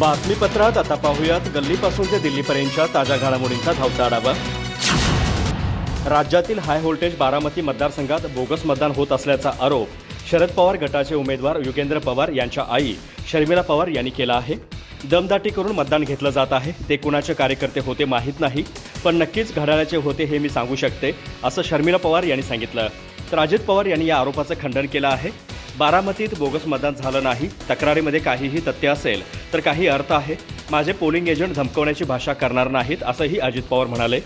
बातमीपत्रात आता पाहूयात. गल्लीपासून ते दिल्लीपर्यंतच्या ताज्या घडामोडींचा धावता आढावा. राज्यातील हाय व्होल्टेज बारामती मतदारसंघात बोगस मतदान होत असल्याचा आरोप शरद पवार गटाचे उमेदवार युगेंद्र पवार यांच्या आई शर्मिला पवार यांनी केला आहे. दमदाटी करून मतदान घेतलं जात आहे. ते कुणाचे कार्यकर्ते होते माहीत नाही पण नक्कीच घड्याळाचे होते हे मी सांगू शकते असं शर्मिला पवार यांनी सांगितलं. तर अजित पवार यांनी या आरोपाचं खंडन केलं आहे. बारामतीत बोगस मतदान झालं नाही तक्रारीमध्ये काहीही तथ्य असेल तर काही अर्थ आहे. माझे पोलिंग एजंट धमकवण्याची भाषा करणार नाहीत असंही अजित पवार म्हणाले.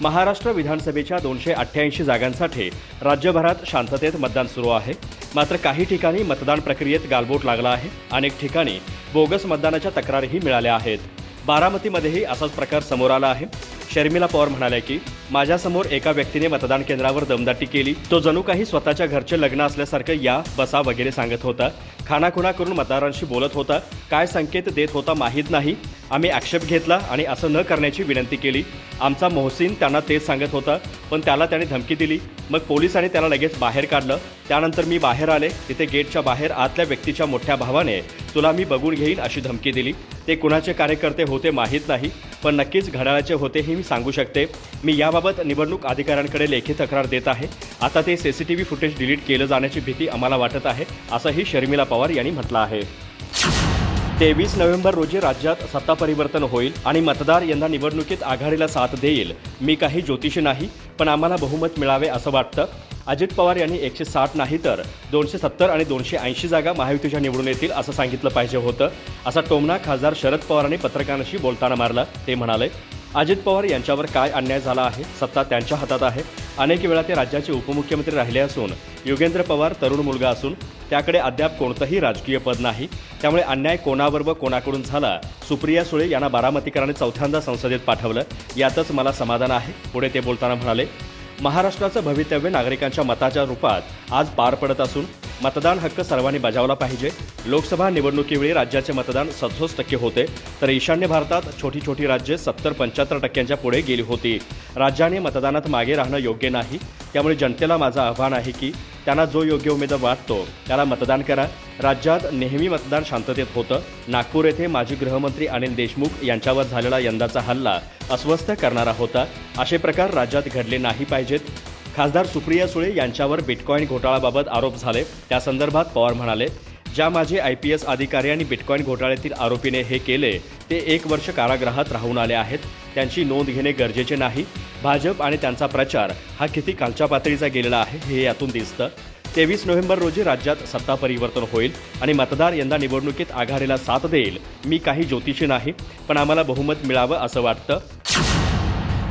महाराष्ट्र विधानसभेच्या दोनशे अठ्ठ्याऐंशी जागांसाठी राज्यभरात शांततेत मतदान सुरू आहे. मात्र काही ठिकाणी मतदान प्रक्रियेत गालबोट लागला आहे. अनेक ठिकाणी बोगस मतदानाच्या तक्रारीही मिळाल्या आहेत. बारामतीमध्येही असाच प्रकार समोर आला आहे. शर्मिला पवार म्हणाल्या की माझ्यासमोर एका व्यक्तीने मतदान केंद्रावर दमदाटी केली. तो जणू काही स्वतःच्या घरचे लग्न असल्यासारखं या बसा वगैरे सांगत होता. खानाखुणा करून मतदारांशी बोलत होता. काय संकेत देत होता माहीत नाही. आम्ही आक्षेप घेतला आणि असं न करण्याची विनंती केली. आमचा मोहसिन त्यांना तेच सांगत होता पण त्याला त्याने धमकी दिली. मग पोलिसांनी त्याला लगेच बाहेर काढलं. त्यानंतर मी बाहेर आले. तिथे गेटच्या बाहेर आतल्या व्यक्तीच्या मोठ्या भावाने तुला मी बघून घेईन अशी धमकी दिली. ते कुणाचे कार्यकर्ते होते माहीत नाही. पण नक्कीच घड्याळाचे होते हे मी सांगू शकते. मी याबाबत निवडणूक अधिकाऱ्यांकडे लेखी तक्रार देत आहे. आता ते C C T V footage delete केलं जाण्याची भीती आम्हाला वाटत आहे असंही शर्मिला पवार यांनी म्हटलं आहे. तेवीस नोव्हेंबर रोजी राज्यात सत्ता परिवर्तन होईल आणि मतदार यंदा निवडणुकीत आघाडीला साथ देईल. मी काही ज्योतिषी नाही पण आम्हाला बहुमत मिळावे असं वाटतं. अजित पवार यांनी एकशे साठ नाही तर दोनशे सत्तर आणि दोनशे ऐंशी जागा महायुतीच्या निवडून येतील असं सांगितलं पाहिजे होतं. असा टोमना खासदार शरद पवारांनी पत्रकारांशी बोलताना मारला ते म्हणाले अजित पवार यांच्यावर काय अन्याय झाला आहे? सत्ता त्यांच्या हातात आहे. अनेक वेळा ते राज्याचे उपमुख्यमंत्री राहिले असून योगेंद्र पवार तरुण मुलगा असून त्याकडे अद्याप कोणतंही राजकीय पद नाही. त्यामुळे अन्याय कोणावर व कोणाकडून झाला सुप्रिया सुळे यांना बारामतीकरांनी चौथ्यांदा संसदेत पाठवलं यातच मला समाधान आहे पुढे ते बोलताना म्हणाले. महाराष्ट्राचं भवितव्य नागरिकांच्या मताच्या रूपात आज पार पडत असून मतदान हक्क सर्वांनी बजावला पाहिजे. लोकसभा निवडणुकीवेळी राज्याचे मतदान सदोस टक्के होते तर ईशान्य भारतात छोटी छोटी राज्ये सत्तर पंच्याहत्तर टक्क्यांच्या पुढे गेली होती. राज्याने मतदानात मागे राहणं योग्य नाही. त्यामुळे जनतेला माझं आव्हान आहे की त्यांना जो योग्य उमेदवार वाटतो त्याला मतदान करा. राज्यात नेहमी मतदान शांततेत होतं. नागपूर येथे माजी गृहमंत्री अनिल देशमुख यांच्यावर झालेला यंदाचा हल्ला अस्वस्थ करणारा होता. असे प्रकार राज्यात घडले नाही पाहिजेत. खासदार सुप्रिया सुळे यांच्यावर बिटकॉईन घोटाळ्याबाबत आरोप झाले. त्या संदर्भात पवार म्हणाले ज्या माझे आय पी एस अधिकारी आणि बिटकॉईन घोटाळ्यातील आरोपीने हे केले ते एक वर्ष कारागृहात राहून आले आहेत. त्यांची नोंद घेणे गरजेचे नाही. भाजप आणि त्यांचा प्रचार हा किती खालच्या पातळीचा गेलेला आहे हे यातून दिसतं. तेवीस नोव्हेंबर रोजी राज्यात सत्ता परिवर्तन होईल आणि मतदार यंदा निवडणुकीत आघाडीला साथ देईल. मी काही ज्योतिषी नाही पण आम्हाला बहुमत मिळावं असं वाटतं.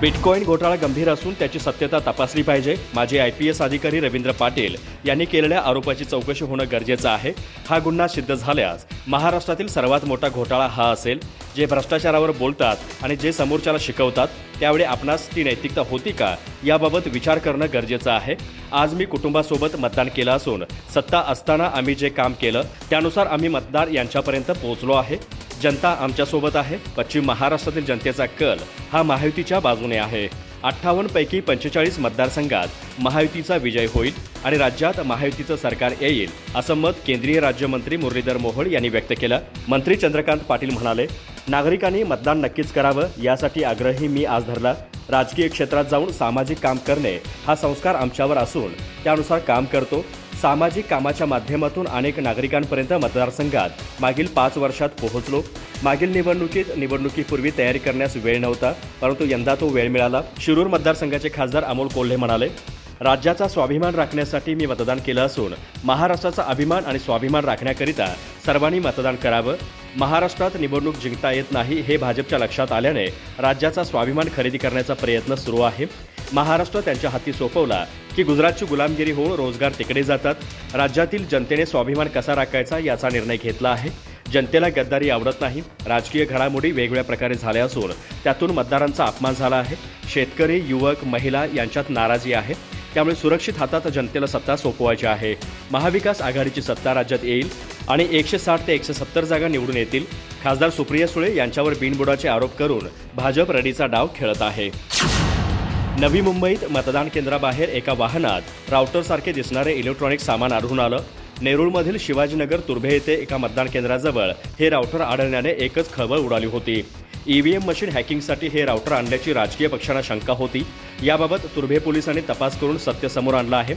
बिटकॉईन घोटाळा गंभीर असून त्याची सत्यता तपासली पाहिजे. माजी आय पी एस अधिकारी रवींद्र पाटील यांनी केलेल्या आरोपाची चौकशी होणं गरजेचं आहे. हा गुन्हा सिद्ध झाल्यास महाराष्ट्रातील सर्वात मोठा घोटाळा हा असेल. जे भ्रष्टाचारावर बोलतात आणि जे समोरच्याला शिकवतात त्यावेळी आपणास ती नैतिकता होती का याबाबत विचार करणं गरजेचं आहे. आज मी कुटुंबासोबत मतदान केलं असून सत्ता असताना आम्ही जे काम केलं त्यानुसार आम्ही मतदार यांच्यापर्यंत पोहोचलो आहे. जनता आमच्यासोबत आहे. पश्चिम महाराष्ट्रातील जनतेचा कल हा महायुतीच्या बाजूने आहे. अठ्ठावन्न पैकी पंचेचाळीस मतदारसंघात महायुतीचा विजय होईल आणि राज्यात महायुतीचं सरकार येईल असं मत केंद्रीय राज्यमंत्री मुरलीधर मोहोळ यांनी व्यक्त केलं. मंत्री चंद्रकांत पाटील म्हणाले नागरिकांनी मतदान नक्कीच करावं यासाठी आग्रही मी आज धरला. राजकीय क्षेत्रात जाऊन सामाजिक काम करणे हा संस्कार आमच्यावर असून त्यानुसार काम करतो. सामाजिक कामाच्या माध्यमातून अनेक नागरिकांपर्यंत मतदारसंघात मागील पाच वर्षात पोहोचलो. मागील निवडणुकीत निवडणुकीपूर्वी तयारी करण्यास वेळ नव्हता परंतु यंदा तो वेळ मिळाला शिरूर मतदारसंघाचे खासदार अमोल कोल्हे म्हणाले राज्याचा स्वाभिमान राखण्यासाठी मी मतदान केलं असून महाराष्ट्राचा अभिमान आणि स्वाभिमान राखण्याकरिता सर्वांनी मतदान करावं. महाराष्ट्रात निवडणूक जिंकता येत नाही हे भाजपच्या लक्षात आल्याने राज्याचा स्वाभिमान खरेदी करण्याचा प्रयत्न सुरू आहे. महाराष्ट्र त्यांच्या हाती सोपवला की गुजरातची गुलामगिरी होऊन रोजगार तिकडे जातात. राज्यातील जनतेने स्वाभिमान कसा राखायचा याचा निर्णय घेतला आहे. जनतेला गद्दारी आवडत नाही. राजकीय घडामोडी वेगवेगळ्या प्रकारे झाल्या असून त्यातून मतदारांचा अपमान झाला आहे. शेतकरी युवक महिला यांच्यात नाराजी आहे. त्यामुळे सुरक्षित हातात जनतेला सत्ता सोपवायची आहे. महाविकास आघाडीची सत्ता राज्यात येईल आणि एकशे साठ ते एकशे सत्तर जागा निवडून येतील. खासदार सुप्रिया सुळे यांच्यावर बिनबुडाचे आरोप करून भाजप रडीचा डाव खेळत आहे. नवी मुंबईत मतदान केंद्राबाहेर एका वाहनात राऊटरसारखे दिसणारे इलेक्ट्रॉनिक सामान आढळून आलं. नेरूळमधील शिवाजीनगर तुर्भे येथे एका मतदान केंद्राजवळ हे राऊटर आढळण्याने एकच खळबळ उडाली होती. ईव्हीएम मशीन हॅकिंगसाठी हे राऊटर आणल्याची राजकीय पक्षांना शंका होती. याबाबत तुर्भे पोलिसांनी तपास करून सत्य समोर आणलं आहे.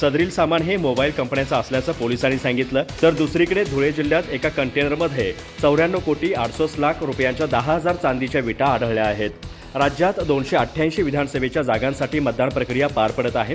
सदरील सामान हे मोबाईल कंपन्यांचं असल्याचं पोलिसांनी सांगितलं. तर दुसरीकडे धुळे जिल्ह्यात एका कंटेनरमध्ये चौऱ्याण्णव कोटी अडसष्ट लाख रुपयांच्या दहा हजार चांदीच्या विटा आढळल्या आहेत. राज्यात दोनशे अठ्ठ्याऐंशी विधानसभेच्या जागांसाठी मतदान प्रक्रिया पार पडत आहे.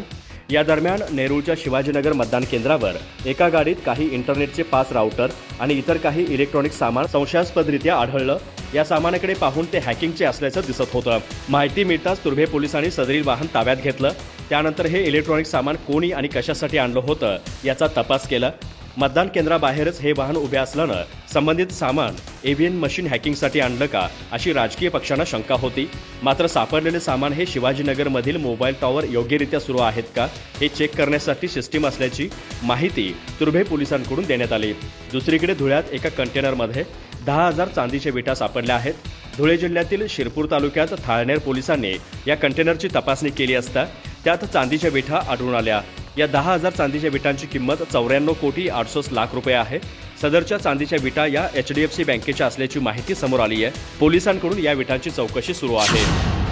या दरम्यान नेरूळच्या शिवाजीनगर मतदान केंद्रावर एका गाडीत काही इंटरनेटचे पाच राऊटर आणि इतर काही इलेक्ट्रॉनिक सामान संशयास्पदरित्या आढळलं. या सामानाकडे पाहून ते हॅकिंगचे असल्याचं दिसत होतं. माहिती मिळताच तुर्भे पोलिसांनी सदरील वाहन ताब्यात घेतलं. त्यानंतर हे इलेक्ट्रॉनिक सामान कोणी आणि कशासाठी आणलं होतं याचा तपास केला. मतदान केंद्राबाहेरच हे वाहन उभे असल्यानं संबंधित सामान एव्हीएन मशीन हॅकिंगसाठी आणलं का अशी राजकीय पक्षांना शंका होती. मात्र सापडलेले सामान हे शिवाजीनगरमधील मोबाईल टॉवर योग्यरित्या सुरू आहेत का हे चेक करण्यासाठी सिस्टीम असल्याची माहिती तुर्भे पोलिसांकडून देण्यात आली. दुसरीकडे धुळ्यात एका कंटेनरमध्ये दहा हजार चांदीच्या विटा सापडल्या आहेत. धुळे जिल्ह्यातील शिरपूर तालुक्यात थाळनेर पोलिसांनी या कंटेनरची तपासणी केली असता त्यात चांदीच्या विठा आढळून आल्या. या दहा हजार चांदीच्या विटांची किंमत चौऱ्याण्णव कोटी अडसष्ट लाख रुपये आहे. सदरच्या चांदीच्या विटा या एच डी एफ सी बँकेच्या असल्याची माहिती समोर आली आहे. पोलिसांकडून या विटांची चौकशी सुरू आहे.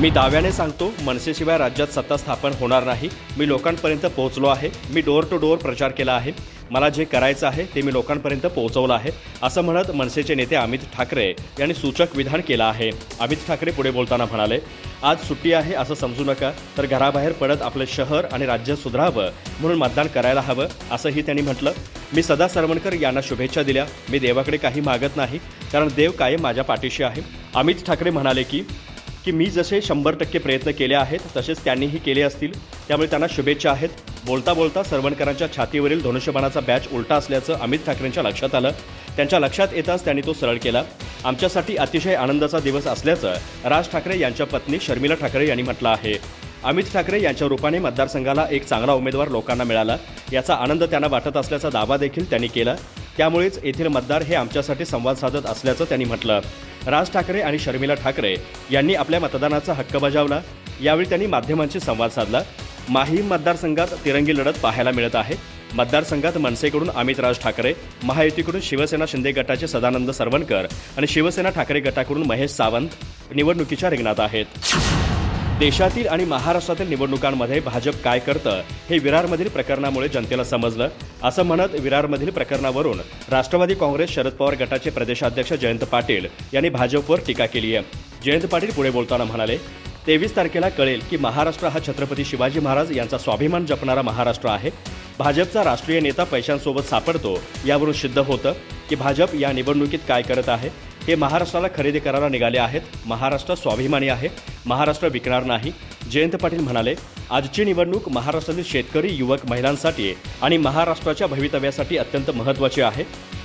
मी दाव्याने सांगतो मनसेशिवाय राज्यात सत्ता स्थापन होणार नाही. मी लोकांपर्यंत पोहोचलो आहे. मी डोअर टू डोअर प्रचार केला आहे. मला जे करायचं आहे ते मी लोकांपर्यंत पोहोचवलं आहे. असं म्हणत मनसेचे नेते अमित ठाकरे यांनी सूचक विधान केलं आहे. अमित ठाकरे पुढे बोलताना म्हणाले आज सुट्टी आहे असं समजू नका तर घराबाहेर पडत आपलं शहर आणि राज्य सुधारावं म्हणून मतदान करायला हवं असंही त्यांनी म्हटलं. मी सदा सरवणकर यांना शुभेच्छा दिल्या. मी देवाकडे काही मागत नाही कारण देव कायम माझ्या पाठीशी आहे. अमित ठाकरे म्हणाले की की मी जसे शंभर टक्के प्रयत्न केले आहेत तसेच त्यांनीही केले असतील त्यामुळे त्यांना शुभेच्छा आहेत. बोलता बोलता सरवणकरांच्या छातीवरील धनुष्यबाणाचा बॅच उलटा असल्याचं अमित ठाकरेंच्या लक्षात आलं. त्यांच्या लक्षात येताच त्यांनी तो सरळ केला. आमच्यासाठी अतिशय आनंदाचा दिवस असल्याचं राज ठाकरे यांच्या पत्नी शर्मिला ठाकरे यांनी म्हटलं आहे. अमित ठाकरे यांच्या रूपाने मतदारसंघाला एक चांगला उमेदवार लोकांना मिळाला. याचा आनंद त्यांना वाटत असल्याचा दावा देखील त्यांनी केला. त्यामुळेच येथील मतदार हे आमच्यासाठी संवाद साधत असल्याचं त्यांनी म्हटलं. राज ठाकरे आणि शर्मिला ठाकरे यांनी आपल्या मतदानाचा हक्क बजावला. यावेळी त्यांनी माध्यमांशी संवाद साधला. माहीम मतदारसंघात तिरंगी लढत पाहायला मिळत आहे. मतदारसंघात मनसेकडून अमित राज ठाकरे महायुतीकडून शिवसेना शिंदे गटाचे सदानंद सरवणकर आणि शिवसेना ठाकरे गटाकडून महेश सावंत निवडणुकीच्या रिंगणात आहेत. देशातील आणि महाराष्ट्रातील निवडणुकांमध्ये भाजप काय करतं हे विरारमधील प्रकरणामुळे जनतेला समजलं असं म्हणत विरारमधील प्रकरणावरून राष्ट्रवादी काँग्रेस शरद पवार गटाचे प्रदेशाध्यक्ष जयंत पाटील यांनी भाजपवर टीका केली आहे जयंत पाटील पुढे बोलताना म्हणाले तेवीस तारखेला कळेल की महाराष्ट्र हा छत्रपती शिवाजी महाराज यांचा स्वाभिमान जपणारा महाराष्ट्र आहे. भाजपचा राष्ट्रीय नेता पैशांसोबत सापडतो यावरून सिद्ध होतं की भाजप या निवडणुकीत काय करत आहे. हे महाराष्ट्राला खरेदी करायला निघाले आहेत. महाराष्ट्र स्वाभिमानी आहे. महाराष्ट्र विकणार नाही. जयंत पाटील म्हणाले आजची निवडणूक महाराष्ट्रातील शेतकरी युवक महिलांसाठी आणि महाराष्ट्राच्या भवितव्यासाठी अत्यंत महत्त्वाची आहे.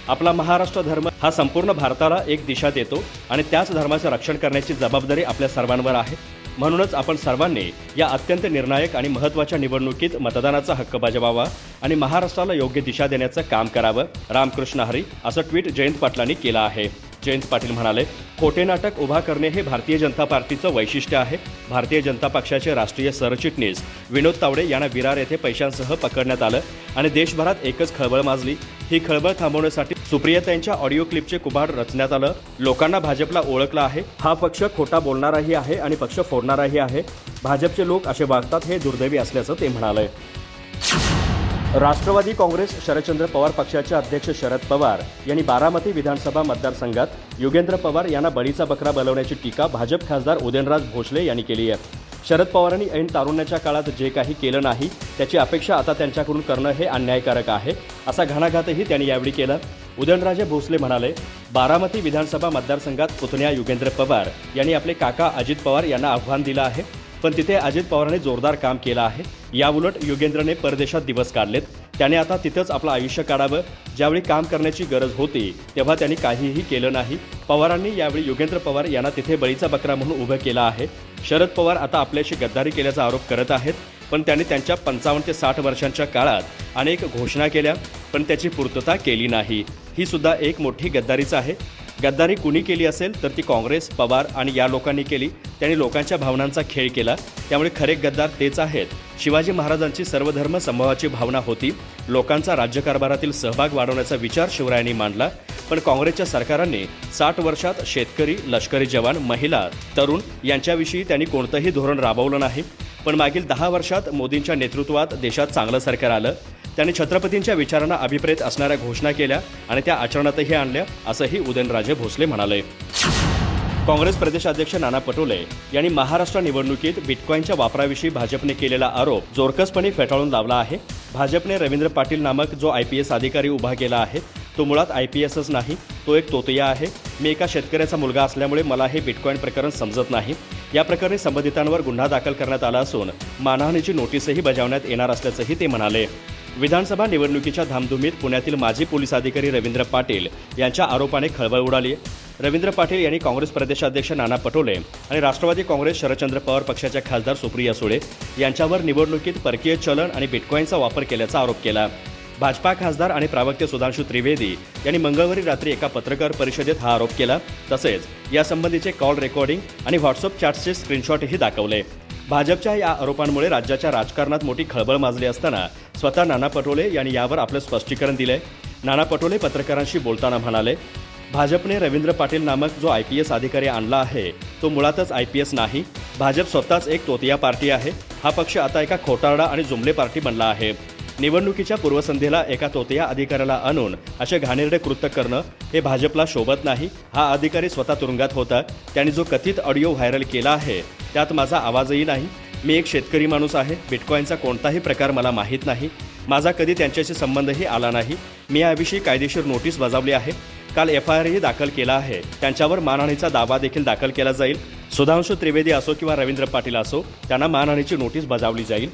आपला महाराष्ट्र धर्म हा संपूर्ण भारताला एक दिशा देतो आणि त्याच धर्माचं रक्षण करण्याची जबाबदारी आपल्या सर्वांवर आहे. म्हणूनच आपण सर्वांनी या अत्यंत निर्णायक आणि महत्त्वाच्या निवडणुकीत मतदानाचा हक्क बजावावा आणि महाराष्ट्राला योग्य दिशा देण्याचं काम करावं. रामकृष्ण हरी असं ट्विट जयंत पाटलांनी केलं आहे. जयंत पाटील म्हणाले खोटे नाटक उभा करणे हे भारतीय जनता पार्टीचं वैशिष्ट्य आहे. भारतीय जनता पक्षाचे राष्ट्रीय सरचिटणीस विनोद तावडे यांना विरार येथे पैशांसह पकडण्यात आलं आणि देशभरात एकच खळबळ माजली. ही खळबळ थांबवण्यासाठी सुप्रियतांच्या ऑडिओ क्लिपचे कुभार रचण्यात आलं. लोकांना भाजपला ओळखलं आहे. हा पक्ष खोटा बोलणाराही आहे आणि पक्ष फोडणाराही आहे. भाजपचे लोक असे वागतात हे दुर्दैवी असल्याचं ते म्हणाले राष्ट्रवादी काँग्रेस शरदचंद्र पवार पक्षाचे अध्यक्ष शरद पवार यांनी बारामती विधानसभा मतदारसंघात योगेंद्र पवार यांना बळीचा बकरा बनवण्याची टीका भाजप खासदार उदयनराज भोसले यांनी केली आहे. शरद पवारांनी ऐन तारुण्याच्या काळात जे काही केलं नाही त्याची अपेक्षा आता त्यांच्याकडून करणं हे अन्यायकारक आहे असा घणाघातही त्यांनी यावेळी केला. उदयनराजे भोसले म्हणाले बारामती विधानसभा मतदारसंघात पुतण्या युगेंद्र पवार यांनी आपले काका अजित पवार यांना आव्हान दिलं आहे पण तिथे अजित पवारांनी जोरदार काम केलं आहे. याउलट युगेंद्रने परदेशात दिवस काढलेत. त्याने आता तिथंच आपलं आयुष्य काढावं. ज्यावेळी काम करण्याची गरज होती तेव्हा त्यांनी काहीही केलं नाही. पवारांनी यावेळी योगेंद्र पवार यांना तिथे बळीचा बकरा म्हणून उभं केलं आहे. शरद पवार आता आपल्याशी गद्दारी केल्याचा आरोप करत आहेत पण त्यांनी त्यांच्या पंचावन्न ते साठ वर्षांच्या काळात अनेक घोषणा केल्या पण त्याची पूर्तता केली नाही. ही सुद्धा एक मोठी गद्दारीच आहे. गद्दारी कुणी केली असेल तर ती काँग्रेस पवार आणि या लोकांनी केली. त्यांनी लोकांच्या भावनांचा खेळ केला. त्यामुळे खरे गद्दार तेच आहेत. शिवाजी महाराजांची सर्वधर्म समूहाची भावना होती. लोकांचा राज्यकारभारातील सहभाग वाढवण्याचा विचार शिवरायांनी मांडला. पण काँग्रेसच्या सरकारांनी साठ वर्षात शेतकरी लष्करी जवान महिला तरुण यांच्याविषयी त्यांनी कोणतंही धोरण राबवलं नाही. पण मागील दहा वर्षात मोदींच्या नेतृत्वात देशात चांगलं सरकार आलं. त्यांनी छत्रपतींच्या विचारांना अभिप्रेत असणाऱ्या घोषणा केल्या आणि त्या आचरणातही आणल्या असंही उदयनराजे भोसले म्हणाले. काँग्रेस प्रदेशाध्यक्ष नाना पटोले यांनी महाराष्ट्र निवडणुकीत बिटकॉईनच्या वापराविषयी भाजपने केलेला आरोप जोरकसपणे फेटाळून लावला आहे. भाजपने रवींद्र पाटील नामक जो आय पी एस अधिकारी उभा केला आहे तो मुळात आय पी एसच नाही तो एक तोतया आहे. मी एका शेतकऱ्याचा मुलगा असल्यामुळे मला हे बिटकॉईन प्रकरण समजत नाही. या प्रकरणी संबंधितांवर गुन्हा दाखल करण्यात आला असून मानहानीची नोटीसही बजावण्यात येणार असल्याचंही ते म्हणाले. विधानसभा निवडणुकीच्या धामधुमीत पुण्यातील माजी पोलीस अधिकारी रवींद्र पाटील यांच्या आरोपाने खळबळ उडाली. रवींद्र पाटील यांनी काँग्रेस प्रदेशाध्यक्ष नाना पटोले आणि राष्ट्रवादी काँग्रेस शरदचंद्र पवार पक्षाच्या खासदार सुप्रिया सुळे यांच्यावर निवडणुकीत परकीय चलन आणि बिटकॉईनचा वापर केल्याचा आरोप केला. भाजपा खासदार आणि प्रावक्ते सुधांशू त्रिवेदी यांनी मंगळवारी रात्री एका पत्रकार परिषदेत हा आरोप केला. तसेच यासंबंधीचे कॉल रेकॉर्डिंग आणि व्हॉट्सअप चॅट्सचे स्क्रीनशॉटही दाखवले. भाजपच्या या आरोपांमुळे राज्याच्या राजकारणात मोठी खळबळ माजली असताना स्वतः नाना पटोले यांनी यावर आपलं स्पष्टीकरण दिलंय. नाना पटोले पत्रकारांशी बोलताना म्हणाले भाजपने रवींद्र पाटील नामक जो आय पी एस अधिकारी आणला आहे तो मुळातच आय पी एस नाही. भाजप स्वतःच एक तोतिया पार्टी आहे. हा पक्ष आता एका खोटारडा आणि जुमले पार्टी बनला आहे. निवडणुकीच्या पूर्वसंध्येला एका तोतिया अधिकाऱ्याला आणून असे घाणेरडे कृत्य करणं हे भाजपला शोभत नाही. हा अधिकारी स्वतः तुरुंगात होता. त्यांनी जो कथित ऑडिओ व्हायरल केला आहे त्यात माझा आवाजही नाही. मी एक शेतकरी माणूस आहे. बिटकॉईनचा कोणताही प्रकार मला माहीत नाही. माझा कधी त्यांच्याशी संबंधही आला नाही. मी याविषयी कायदेशीर नोटीस बजावली आहे. काल एफ आय आरही दाखल केला आहे. त्यांच्यावर मानहानीचा दावा देखील दाखल केला जाईल. सुधांशु त्रिवेदी असो किंवा रवींद्र पाटील असो त्यांना मानहानीची नोटीस बजावली जाईल.